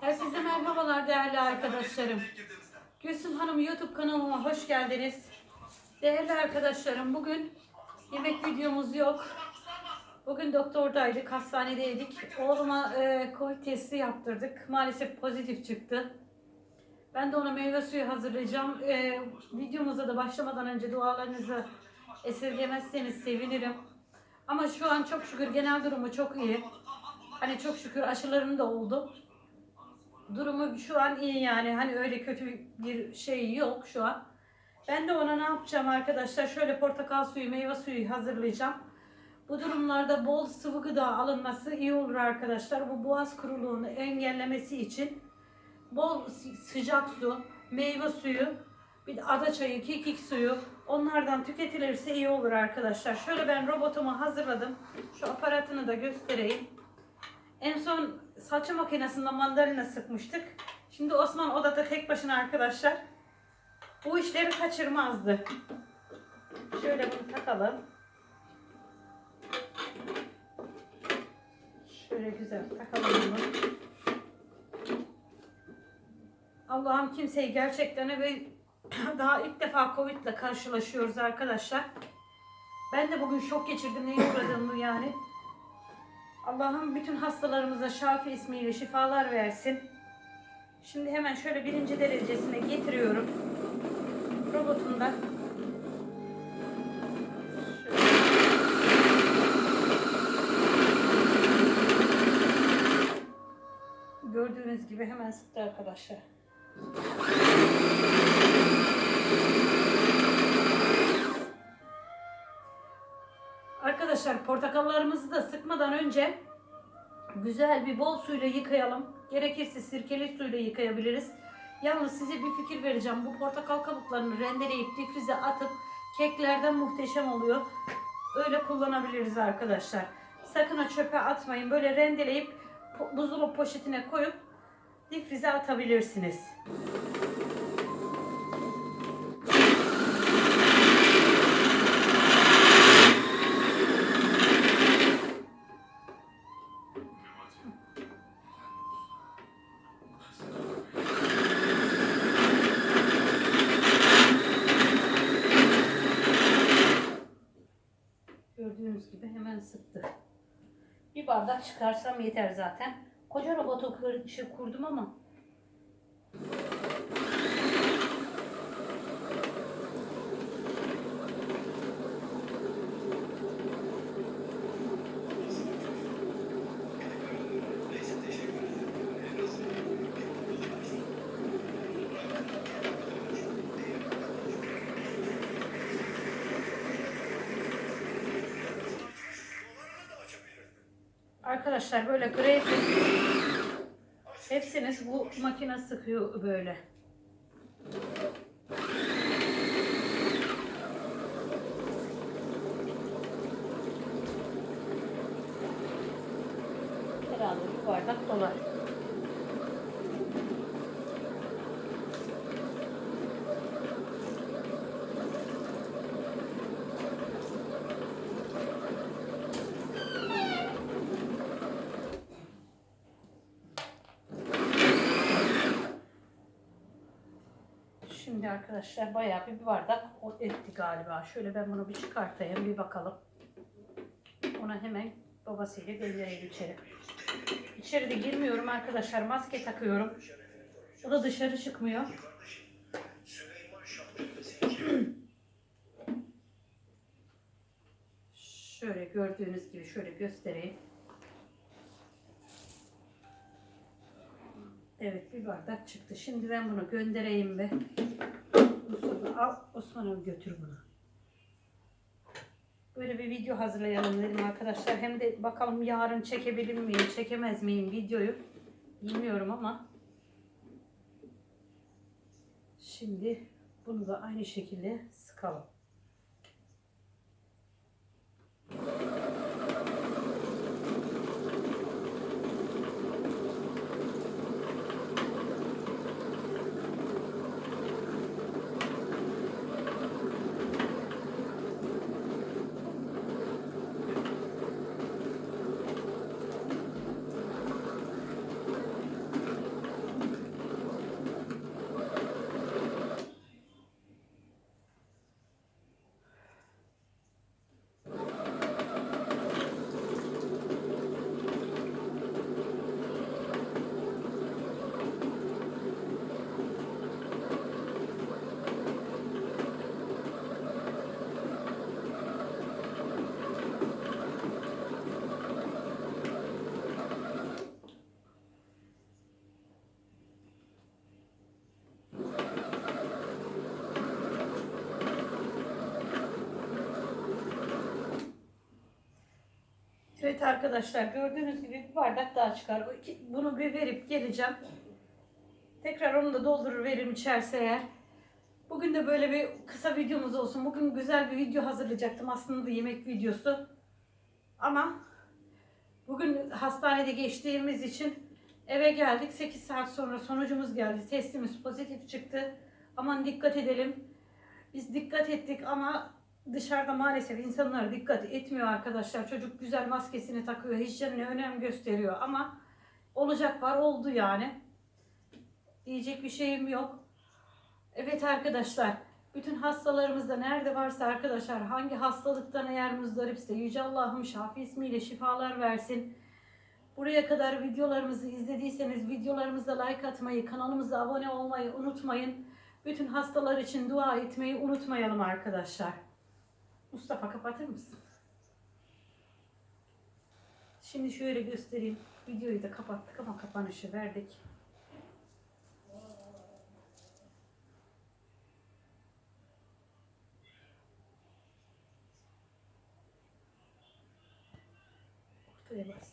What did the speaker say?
Herkese merhabalar değerli arkadaşlarım. Gülsüm Hanım YouTube kanalıma hoş geldiniz. Değerli arkadaşlarım bugün yemek videomuz yok. Bugün doktordaydık, hastanedeydik. Oğluma e, Covid testi yaptırdık. Maalesef pozitif çıktı. Ben de ona meyve suyu hazırlayacağım. E, videomuza da başlamadan önce dualarınızı esirgemezseniz sevinirim. Ama şu an çok şükür genel durumu çok iyi. Hani çok şükür aşılarım da oldu. Durumu şu an iyi yani. Hani öyle kötü bir şey yok şu an. Ben de ona ne yapacağım arkadaşlar? Şöyle portakal suyu, meyve suyu hazırlayacağım. Bu durumlarda bol sıvı gıda alınması iyi olur arkadaşlar. Bu boğaz kuruluğunu engellemesi için bol sı- sıcak su, meyve suyu, bir de ada çayı, kekik suyu onlardan tüketilirse iyi olur arkadaşlar. Şöyle ben robotumu hazırladım. Şu aparatını da göstereyim. En son saçı makinesinden mandalina sıkmıştık. Şimdi Osman odada tek başına arkadaşlar. Bu işleri kaçırmazdı. Şöyle bunu takalım. Şöyle güzel takalım bunu. Allah'ım kimseyi gerçekten ve daha ilk defa Covid ile karşılaşıyoruz arkadaşlar. Ben de bugün şok geçirdim neye uğradığımı yani. Allah'ım bütün hastalarımıza Şafi ismiyle şifalar versin. Şimdi hemen şöyle birinci derecesine getiriyorum. Robotumda. Gördüğünüz gibi hemen sıktı arkadaşlar. Arkadaşlar portakallarımızı da sıkmadan önce güzel bir bol suyla yıkayalım. Gerekirse sirkeli suyla yıkayabiliriz. Yalnız size bir fikir vereceğim. Bu portakal kabuklarını rendeleyip difrize atıp keklerden muhteşem oluyor. Öyle kullanabiliriz arkadaşlar. Sakın o çöpe atmayın. Böyle rendeleyip buzdolabı poşetine koyup difrize atabilirsiniz. Gördüğünüz gibi hemen sıktı. Bir bardak çıkarsam yeter zaten. Koca robotu kır- şey kurdum ama arkadaşlar böyle greyfurt hepsini bu makine sıkıyor böyle. Herhalde bir bardak dolar. Şimdi arkadaşlar bayağı bir bardak o etti galiba. Şöyle ben bunu bir çıkartayım bir bakalım. Ona hemen babasıyla göndereyim içeri. İçeri de girmiyorum arkadaşlar. Maske takıyorum. O da dışarı çıkmıyor. Şöyle gördüğünüz gibi şöyle göstereyim. Evet bir bardak çıktı. Şimdi ben bunu göndereyim ve Mustafa al Osman'a götür bunu. Böyle bir video hazırlayalım dedim arkadaşlar. Hem de bakalım yarın çekebilir miyim, çekemez miyim videoyu. Bilmiyorum ama. Şimdi bunu da aynı şekilde sıkalım. Evet arkadaşlar gördüğünüz gibi bir bardak daha çıkar. Bunu bir verip geleceğim. Tekrar onu da doldurur veririm içerse eğer. Bugün de böyle bir kısa videomuz olsun. Bugün güzel bir video hazırlayacaktım. Aslında yemek videosu. Ama bugün hastanede geçtiğimiz için eve geldik. 8 saat sonra sonucumuz geldi. Testimiz pozitif çıktı. Aman dikkat edelim. Biz dikkat ettik ama dışarıda maalesef insanlar dikkat etmiyor arkadaşlar. Çocuk güzel maskesini takıyor, hijyenine önem gösteriyor ama olacak var oldu yani. Diyecek bir şeyim yok. Evet arkadaşlar, bütün hastalarımızda nerede varsa arkadaşlar hangi hastalıktan eğer muzdaripse Yüce Allah'ım Şafi ismiyle şifalar versin. Buraya kadar videolarımızı izlediyseniz videolarımıza like atmayı, kanalımıza abone olmayı unutmayın. Bütün hastalar için dua etmeyi unutmayalım arkadaşlar. Mustafa kapatır mısın? Şimdi şöyle göstereyim. Videoyu da kapattık ama kapanışı verdik. Ortaya bas.